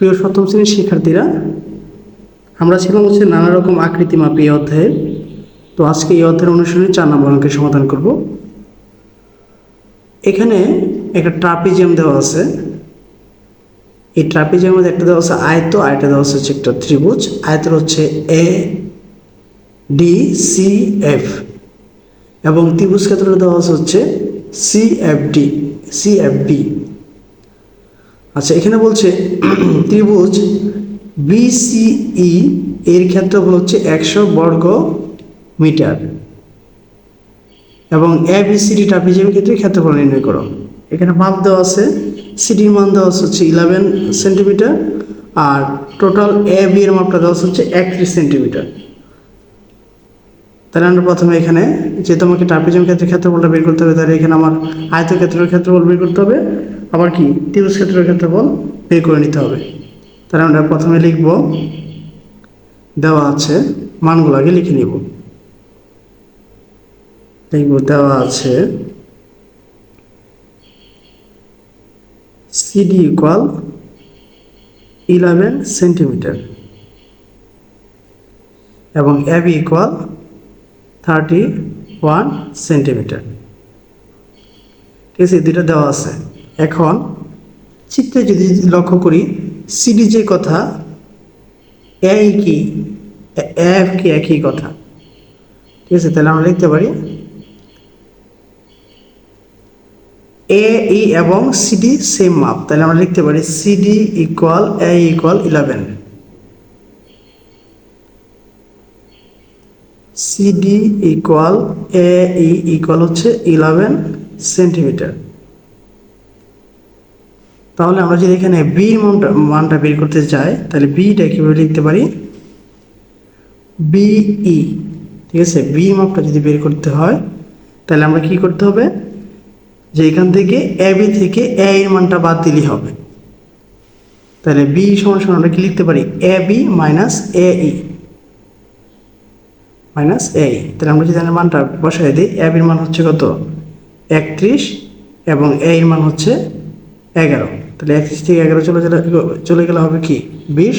প্রিয় সপ্তম শ্রেণির শিক্ষার্থীরা, আমরা ছিলাম হচ্ছে নানা রকম আকৃতি মাপি এই অধ্যায়ে তো আজকে এই অধ্যায়ের অনুশীলনী চার নম্বর অঙ্কের সমাধান করব। এখানে একটা ট্রাপিজিয়াম দেওয়া আছে। এই ট্রাপিজিয়ামের মধ্যে একটা দেওয়া আছে আয়ত, আর একটা দেওয়া আছে একটা ত্রিভুজ। আয়তের হচ্ছে এ ডি সি এফ এবং ত্রিভুজ ক্ষেত্রে দেওয়া আছে হচ্ছে C F D C F B আচ্ছা এখানে বলছে, ত্রিভুজ বিসিই এর ক্ষেত্রফল হচ্ছে একশো বর্গ মিটার। এবং এ বি সিডি ট্রাপিজিয়ামের ক্ষেত্রে ক্ষেত্রফল নির্ণয় করো, এখানে মাপ দেওয়া আছে সিডির মান দেওয়া হচ্ছে ইলেভেন সেন্টিমিটার আর টোটাল এ বি এর মাপটা দেওয়া হচ্ছে একত্রিশ সেন্টিমিটার তাহলে আমরা প্রথমে এখানে যে তোমাকে ট্রাপিজিয়াম ক্ষেত্রে ক্ষেত্রফলটা বের করতে হবে, তাহলে এখানে আমার আয়তক্ষেত্রের ক্ষেত্রফল বের করতে হবে। আবার কি? ত্রিভুজ ক্ষেত্রের ক্ষেত্রফল বের করে নিতে হবে। তাহলে আমরা প্রথমে লিখব, দেওয়া আছে, মানগুলো আগে লিখে নিব। লিখব, দেওয়া আছে সিডি ইকুয়াল ইলেভেন সেন্টিমিটার এবং AB equal thirty one centimetre ঠিক আছে দুইটা দেওয়া আছে। এখন চিত্রে যদি লক্ষ্য করি যে কথা এ কি এফ কি একই কথা। ঠিক আছে, তাহলে আমরা লিখতে পারি এ ই এবং সিডি সেম মাপ তাহলে আমরা লিখতে পারি CD equal A equal eleven CD equal A E equal হচ্ছে ইলেভেন সেন্টিমিটার তাহলে আমরা যদি এখানে বি মানটা মানটা বের করতে চাই তাহলে বিটা কীভাবে লিখতে পারি? বিই ঠিক আছে? বি মাপটা যদি বের করতে হয়, তাহলে আমরা কি করতে হবে? যে এখান থেকে এ বি থেকে এ এর মানটা বাদ দিলেই হবে। তাহলে বি সমান সমান আমরা কি লিখতে পারি? A B minus A E minus A তাহলে আমরা যদি মানটা বসাই দিই এ বির মান হচ্ছে কত? একত্রিশ, এবং এ এর মান হচ্ছে এগারো। তাহলে একত্রিশ থেকে এগারো চলে চলে গেলে হবে কি? বিশ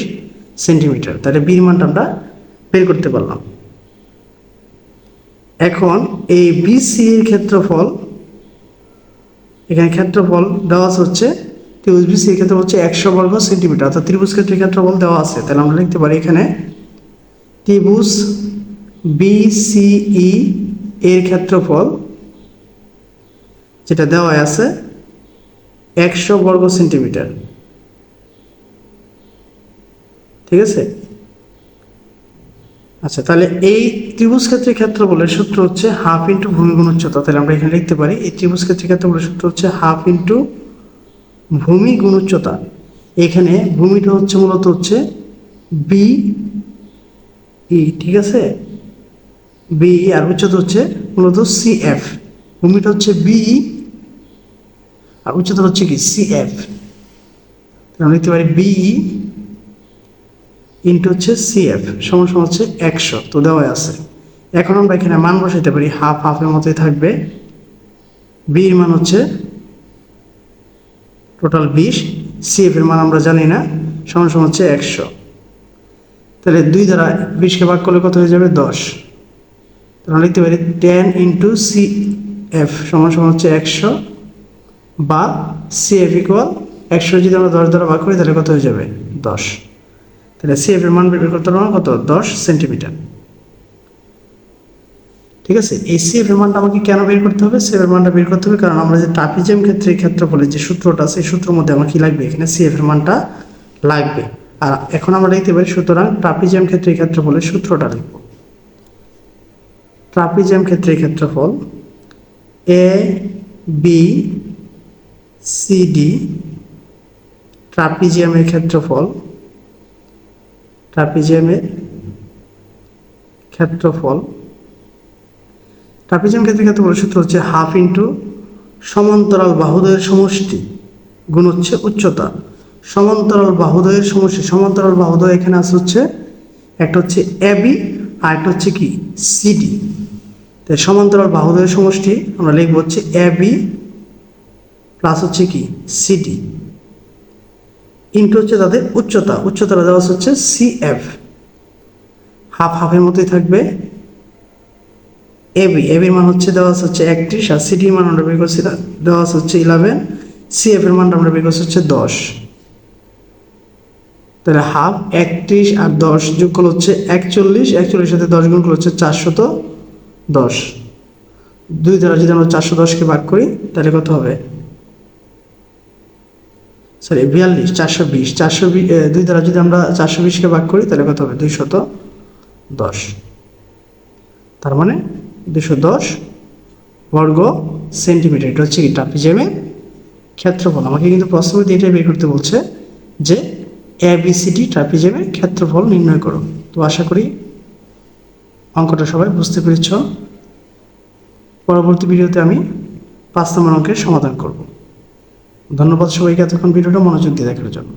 সেন্টিমিটার। তাহলে বির মানটা আমরা বের করতে পারলাম। এখন এই বিসি এর ক্ষেত্রফল, এখানে ক্ষেত্রফল দেওয়া হচ্ছে, ত্রিভুজ বিসি এর হচ্ছে একশো বর্গ সেন্টিমিটার। অর্থাৎ ত্রিভুজ ক্ষেত্রের ক্ষেত্রফল দেওয়া আছে। তাহলে আমরা লিখতে পারি এখানে ত্রিভুজ বিসিই এর ক্ষেত্রফল যেটা দেওয়া আছে একশো বর্গ সেন্টিমিটার। ঠিক আছে? আচ্ছা তাহলে এই ত্রিভুজ ক্ষেত্রের ক্ষেত্রফলের সূত্র হচ্ছে হাফ ইন্টু ভূমি গুণ উচ্চতা। তাহলে আমরা এখানে লিখতে পারি, এই ত্রিভুজ ক্ষেত্রের ক্ষেত্রফলের সূত্র হচ্ছে হাফ ইন্টু ভূমি গুণ উচ্চতা। এখানে ভূমিটা হচ্ছে মূলত হচ্ছে বি ই ঠিক আছে? বি আর উচ্চতা হচ্ছে মূলত সি এফ ভূমিটা হচ্ছে বিই আর উচ্চতর হচ্ছে কি? সি এফ আমরা লিখতে পারি বিই ইন্টু হচ্ছে সি এফ সমান সমান হচ্ছে একশো। তো দেওয়া আছে। এখন আমরা এখানে মান বসাইতে পারি হাফ হাফের মতোই থাকবে। বির মান হচ্ছে টোটাল বিশ। সি এফ এর মান আমরা জানি না। সমান সমান হচ্ছে একশো। তাহলে দুই দ্বারা বিশকে ভাগ করলে কত হয়ে যাবে? দশ। তাহলে লিখতে পারি টেন ইন্টু সি এফ সমান সমান হচ্ছে একশো। বা সি এফ ইকুয়াল একশো যদি আমরা দশ দ্বারা ভাগ করি, তাহলে কত হয়ে যাবে? দশ। তাহলে সি এফ এর মান বের করতে পারব কত? দশ সেন্টিমিটার। ঠিক আছে? এই সি এফ এর মানটা আমাকে কেন বের করতে হবে? সি এফ এর মানটা বের করতে হবে কারণ আমরা যে ট্রাপিজিয়াম ক্ষেত্রে ক্ষেত্রফলের যে সূত্রটা সেই সূত্রের মধ্যে আমার কি লাগবে? এখানে সি এফ এর মানটা লাগবে। আর এখন আমরা লিখতে পারি সুতরাং ট্রাপিজিয়াম ক্ষেত্রে ক্ষেত্রফলের সূত্রটা লিখব। ট্রাপিজিয়াম ক্ষেত্রে ক্ষেত্রফল এ বি সি ডি ট্রাপিজিয়ামের ক্ষেত্রফল ট্রাপিজিয়ামের ক্ষেত্রফল। ট্রাপিজিয়াম ক্ষেত্রে ক্ষেত্রফল সূত্র হচ্ছে হাফ ইন্টু সমান্তরাল বাহুদয়ের সমষ্টি গুণ হচ্ছে উচ্চতা। সমান্তরাল বাহুদয়ের সমষ্টি, সমান্তরাল বাহুদয় এখানে আছে হচ্ছে, একটা হচ্ছে এবি আর একটা হচ্ছে কি? সিডি তাই সমান্তরাল বাহুদয়ের সমষ্টি আমরা লিখব হচ্ছে এবি প্লাস হচ্ছে কি? সিডি ইন্টু হচ্ছে তাদের উচ্চতা। উচ্চতাটা দেওয়া হচ্ছে সি এফ হাফ হাফের মতোই থাকবে। এবি এবির মান হচ্ছে দেওয়া হচ্ছে একত্রিশ, আর সিডির মান আমরা বের করছি দেওয়া হচ্ছে ইলেভেন সি এফ এর মানটা আমরা বের করছি হচ্ছে দশ। তাহলে হাফ একত্রিশ আর দশ যোগ করলে হচ্ছে একচল্লিশ। একচল্লিশ সাথে দশ গুণ করলে হচ্ছে চারশত দশ। দুই দ্বারা যদি আমরা চারশো দশকে ভাগ করি, তাহলে কত হবে? সরি বিয়াল্লিশ, চারশো বিশ, চারশো দুই দ্বারা যদি আমরা চারশো বিশকে ভাগ করি, তাহলে কত হবে? দুইশত দশ। তার মানে দুশো দশ বর্গ সেন্টিমিটার। এটা হচ্ছে কি ট্রাপিজিয়ামের ক্ষেত্রফল, আমাকে কিন্তু প্রশ্নবিধি এটাই বের করতে বলছে যে এবিসিডি ট্রাপিজিয়ামের ক্ষেত্রফল নির্ণয় করো। তো আশা করি অঙ্কটা সবাই বুঝতে পেরেছ। পরবর্তী ভিডিওতে আমি পাঁচ নম্বর অঙ্কের সমাধান করব। ধন্যবাদ সবাইকে এতক্ষণ ভিডিওটা মনোযোগ দিয়ে দেখার জন্য।